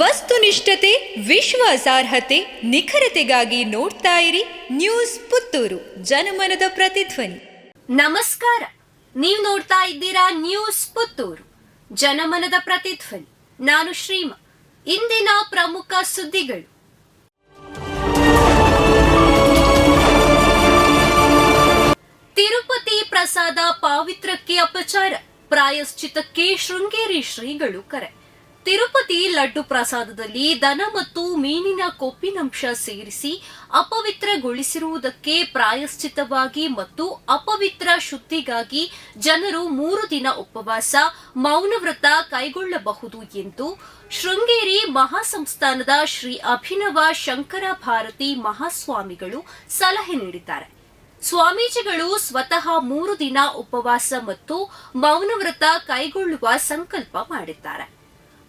ವಸ್ತುನಿಷ್ಠತೆ, ವಿಶ್ವಾಸಾರ್ಹತೆ, ನಿಖರತೆಗಾಗಿ ನೋಡ್ತಾ ಇರಿ ನ್ಯೂಸ್ ಪುತ್ತೂರು, ಜನಮನದ ಪ್ರತಿಧ್ವನಿ. ನಮಸ್ಕಾರ, ನೀವು ನೋಡ್ತಾ ಇದ್ದೀರಾ ನ್ಯೂಸ್ ಪುತ್ತೂರು, ಜನಮನದ ಪ್ರತಿಧ್ವನಿ. ನಾನು ಶ್ರೀಮ, ಇಂದಿನ ಪ್ರಮುಖ ಸುದ್ದಿಗಳು. ತಿರುಪತಿ ಪ್ರಸಾದ ಪಾವಿತ್ರಕ್ಕೆ ಅಪಚಾರ, ಪ್ರಾಯಶ್ಚಿತಕ್ಕೆ ಶೃಂಗೇರಿ ಶ್ರೀಗಳು ಕರೆ. ತಿರುಪತಿ ಲಡ್ಡು ಪ್ರಸಾದದಲ್ಲಿ ದನ ಮತ್ತು ಮೀನಿನ ಕೊಪ್ಪಿನಂಶ ಸೇರಿಸಿ ಅಪವಿತ್ರಗೊಳಿಸಿರುವುದಕ್ಕೆ ಪ್ರಾಯಶ್ಚಿತವಾಗಿ ಮತ್ತು ಅಪವಿತ್ರ ಶುದ್ಧಿಗಾಗಿ ಜನರು ಮೂರು ದಿನ ಉಪವಾಸ, ಮೌನವ್ರತ ಕೈಗೊಳ್ಳಬಹುದು ಎಂದು ಶೃಂಗೇರಿ ಮಹಾಸಂಸ್ಥಾನದ ಶ್ರೀ ಅಭಿನವ ಶಂಕರ ಭಾರತಿ ಮಹಾಸ್ವಾಮಿಗಳು ಸಲಹೆ ನೀಡಿದ್ದಾರೆ. ಸ್ವಾಮೀಜಿಗಳು ಸ್ವತಃ ಮೂರು ದಿನ ಉಪವಾಸ ಮತ್ತು ಮೌನವ್ರತ ಕೈಗೊಳ್ಳುವ ಸಂಕಲ್ಪ ಮಾಡಿದ್ದಾರೆ.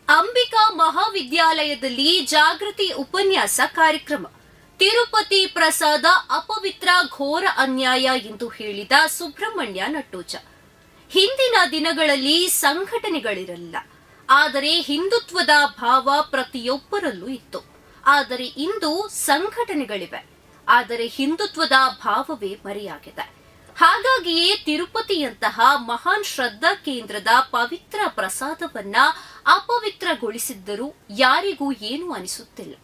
ಅಂಬಿಕಾ ಮಹಾವಿದ್ಯಾಲಯದಲ್ಲಿ ಜಾಗೃತಿ ಉಪನ್ಯಾಸ ಕಾರ್ಯಕ್ರಮ. ತಿರುಪತಿ ಪ್ರಸಾದ ಅಪವಿತ್ರ ಘೋರ ಅನ್ಯಾಯ ಎಂದು ಹೇಳಿದ ಸುಬ್ರಹ್ಮಣ್ಯ ನಟ್ಟೋಜ ಹಿಂದಿನ ದಿನಗಳಲ್ಲಿ ಸಂಘಟನೆಗಳಿರಲಿಲ್ಲ. ಆದರೆ ಹಿಂದುತ್ವದ ಭಾವ ಪ್ರತಿಯೊಬ್ಬರಲ್ಲೂ ಇತ್ತು. ಆದರೆ ಇಂದು ಸಂಘಟನೆಗಳಿವೆ. ಆದರೆ ಹಿಂದುತ್ವದ ಭಾವವೇ ಮರೆಯಾಗಿದೆ. ಹಾಗಾಗಿಯೇ ತಿರುಪತಿಯಂತಹ ಮಹಾನ್ ಶ್ರದ್ಧಾ ಕೇಂದ್ರದ ಪವಿತ್ರ ಪ್ರಸಾದವನ್ನ ಅಪವಿತ್ರಗೊಳಿಸಿದ್ದರೂ ಯಾರಿಗೂ ಏನೂ ಅನಿಸುತ್ತಿಲ್ಲ.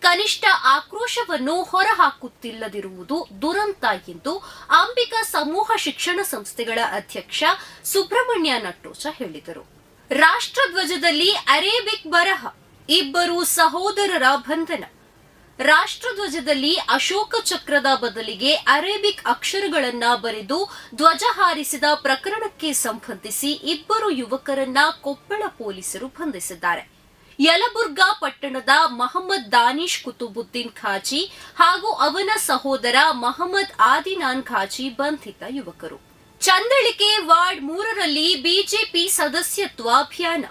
ಕನಿಷ್ಠ ಆಕ್ರೋಶವನ್ನು ಹೊರಹಾಕುತ್ತಿಲ್ಲದಿರುವುದು ದುರಂತ ಎಂದು ಅಂಬಿಕಾ ಸಮೂಹ ಶಿಕ್ಷಣ ಸಂಸ್ಥೆಗಳ ಅಧ್ಯಕ್ಷ ಸುಬ್ರಹ್ಮಣ್ಯ ನಟ್ಟೋಚ ಹೇಳಿದರು. ರಾಷ್ಟ್ರಧ್ವಜದಲ್ಲಿ ಅರೇಬಿಕ್ ಬರಹ, ಇಬ್ಬರು ಸಹೋದರರ ಬಂಧನ ರಾಷ್ಟ್ರಧ್ವಜದಲ್ಲಿ ಅಶೋಕ ಚಕ್ರದ ಬದಲಿಗೆ ಅರೇಬಿಕ್ ಅಕ್ಷರಗಳನ್ನ ಬರೆದು ಧ್ವಜ ಹಾರಿಸಿದ ಪ್ರಕರಣಕ್ಕೆ ಸಂಬಂಧಿಸಿ ಇಬ್ಬರು ಯುವಕರನ್ನ ಕೊಪ್ಪಳ ಪೊಲೀಸರು ಬಂಧಿಸಿದ್ದಾರೆ. ಯಲಬುರ್ಗಾ ಪಟ್ಟಣದ ಮಹಮ್ಮದ್ ದಾನಿಶ್ ಕುತುಬುದ್ದೀನ್ ಖಾಜಿ ಹಾಗೂ ಅವನ ಸಹೋದರ ಮಹಮ್ಮದ್ ಆದಿನಾನ್ ಖಾಜಿ ಬಂಧಿತ ಯುವಕರು. ಚಂದಳಿಕೆ ವಾರ್ಡ್ ಮೂರರಲ್ಲಿ ಬಿಜೆಪಿ ಸದಸ್ಯತ್ವ ಅಭಿಯಾನ.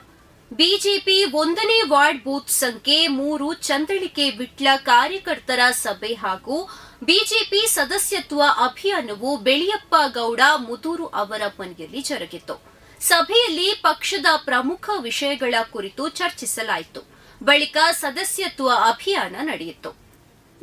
ಬಿಜೆಪಿ ಒಂದನೇ ವಾರ್ಡ್ ಬೂತ್ ಸಂಖ್ಯೆ ಮೂರು ಚಂದಳಿಕೆ ವಿಟ್ಲ ಕಾರ್ಯಕರ್ತರ ಸಭೆ ಹಾಗೂ ಬಿಜೆಪಿ ಸದಸ್ಯತ್ವ ಅಭಿಯಾನವು ಬೆಳಿಯಪ್ಪ ಗೌಡ ಮುದೂರು ಅವರ ಮನೆಯಲ್ಲಿ ಜರುಗಿತು. ಸಭೆಯಲ್ಲಿ ಪಕ್ಷದ ಪ್ರಮುಖ ವಿಷಯಗಳ ಕುರಿತು ಚರ್ಚಿಸಲಾಯಿತು. ಬಳಿಕ ಸದಸ್ಯತ್ವ ಅಭಿಯಾನ ನಡೆಯಿತು.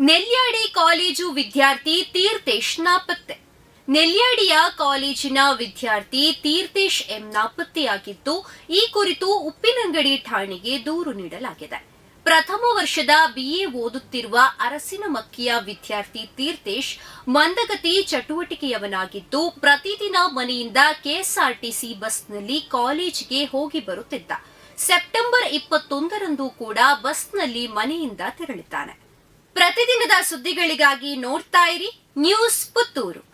ನೆಲ್ಯಾಡಿ ಕಾಲೇಜು ವಿದ್ಯಾರ್ಥಿ ತೀರ್ಥೇಶ್ ನಾಪತ್ತೆ. ನೆಲ್ಯಾಡಿಯ ಕಾಲೇಜಿನ ವಿದ್ಯಾರ್ಥಿ ತೀರ್ಥೇಶ್ ಎಂ ನಾಪತ್ತೆಯಾಗಿದ್ದು ಈ ಕುರಿತು ಉಪ್ಪಿನಂಗಡಿ ಠಾಣೆಗೆ ದೂರು ನೀಡಲಾಗಿದೆ. ಪ್ರಥಮ ವರ್ಷದ ಬಿಎ ಓದುತ್ತಿರುವ ಅರಸಿನಮಕ್ಕಿಯ ವಿದ್ಯಾರ್ಥಿ ತೀರ್ಥೇಶ್ ಮಂದಗತಿ ಚಟುವಟಿಕೆಯವನಾಗಿದ್ದು, ಪ್ರತಿದಿನ ಮನೆಯಿಂದ ಕೆಎಸ್ಆರ್ಟಿಸಿ ಬಸ್ನಲ್ಲಿ ಕಾಲೇಜಿಗೆ ಹೋಗಿ ಬರುತ್ತಿದ್ದ. ಸೆಪ್ಟೆಂಬರ್ ಇಪ್ಪತ್ತೊಂದರಂದು ಕೂಡ ಬಸ್ನಲ್ಲಿ ಮನೆಯಿಂದ ತೆರಳಿದ್ದಾನೆ. ಪ್ರತಿದಿನದ ಸುದ್ದಿಗಳಿಗಾಗಿ ನೋಡ್ತಾ ಇರಿ, ನ್ಯೂಸ್ ಪುತ್ತೂರು.